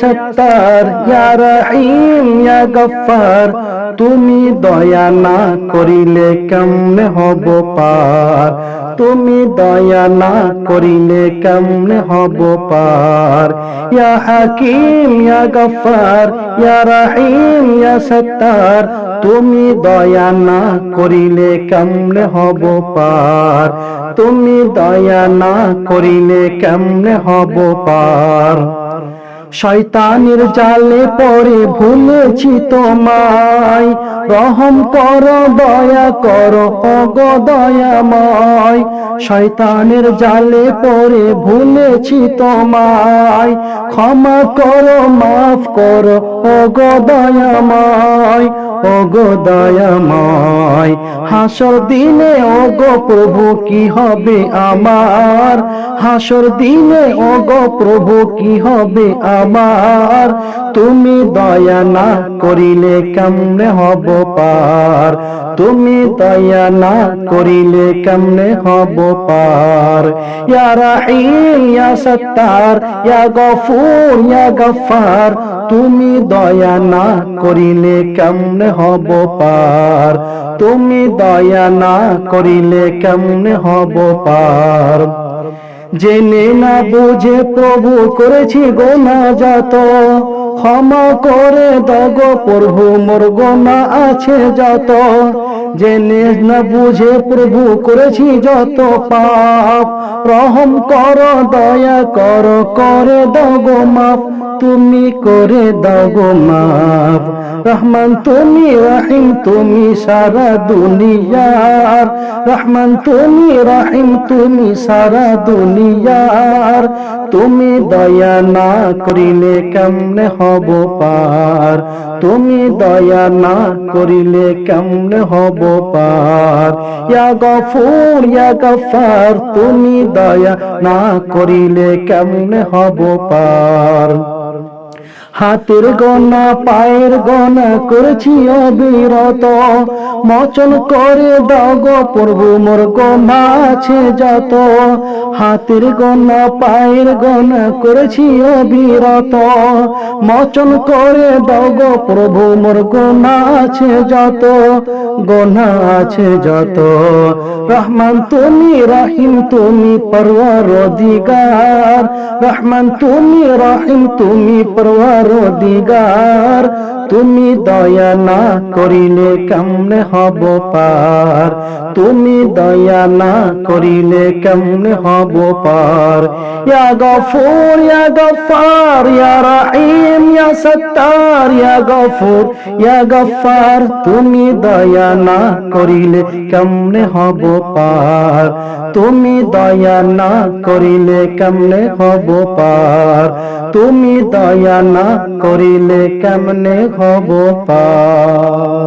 সত্তার ইয়া রহিম ইয়া গফফার, তুমি দয়া না করিলে কেমনে হব পার? তুমি দয়া না করিলে কেমনে হব পার? ইয়া হাকিম, ইয়া গফফার, ইয়া রহিম ইয়া সত্তার, তুমি দয়া না করিলে কেমনে হব পার? তুমি দয়া না করিলে কেমনে হব পার? শয়তানের জালে পরে ভুলেছি তোমায়। রহম কর, দয়া কর অগ দয়াময়। শয়তানের জালে পরে ভুলেছি তোমায়। ক্ষমা কর, মাফ কর অগ দয়াময়। ওগো দয়াময়, হাসর দিনে ওগো প্রভু কি হবে আমার? হাসর দিনে ওগো প্রভু কি হবে আমার? তুমি দয়া না করিলে কেমনে হব পার? তুমি দয়া না করিলে কেমনে হব পার? ইয়া রাহিম, ইয়া সত্তার, ইয়া গফুর, ইয়া গফার তুমি দয়া না করিলে কেমনে হব পার? তুমি দয়া না করিলে কেমনে হব পার? জেনে না বুঝে প্রভু করেছি গোনা যত ক্ষমা করে দগ প্রভু, মোর গোনা আছে যত। জেনে না বুঝে প্রভু করেছি যত পাপ। রহম কর, দয়া কর, করে দগ মাফ, তুমি করে দাও মাফ। রহমান, তুমি রহিম, তুমি সারা দুনিয়ার রহমান, তুমি রহিম, তুমি সারা দুনিয়ার তুমি দয়া না করিলে কেমনে হব পার? তুমি দয়া না করিলে কেমনে হব পার ইয়া গফুর, ইয়া গফার, তুমি দয়া না করিলে কেমনে হব পার? হাতের গনা, পায়ের গনা করেছি অবিরত। মচন করে দাগ প্রভু, মোর গনা আছে যত। হাতের গনা পায়ের গনা করেছি অবিরত। মচন করে দাগ প্রভু, মোর গনা আছে যত গনা আছে যত। রহমান তুমি রাহিম, তুমি পরওয়ার দিগার রহমান তুমি রাহিম, তুমি পরওয়ার দিগার তুমি দয়া না করিলে কেমনে হব পার? তুমি দয়া না করিলে কেমনে হব পার? ইয়া গফুর, ইয়া গফার, ইয়া রহিম ইয়া সত্তার, ইয়া গফুর, ইয়া গফার। তুমি দয়া না করিলে কেমনে হব পার? তুমি দয়া না করিলে কেমনে হব পার? তুমি দয়া না করিলে কেমনে হব পার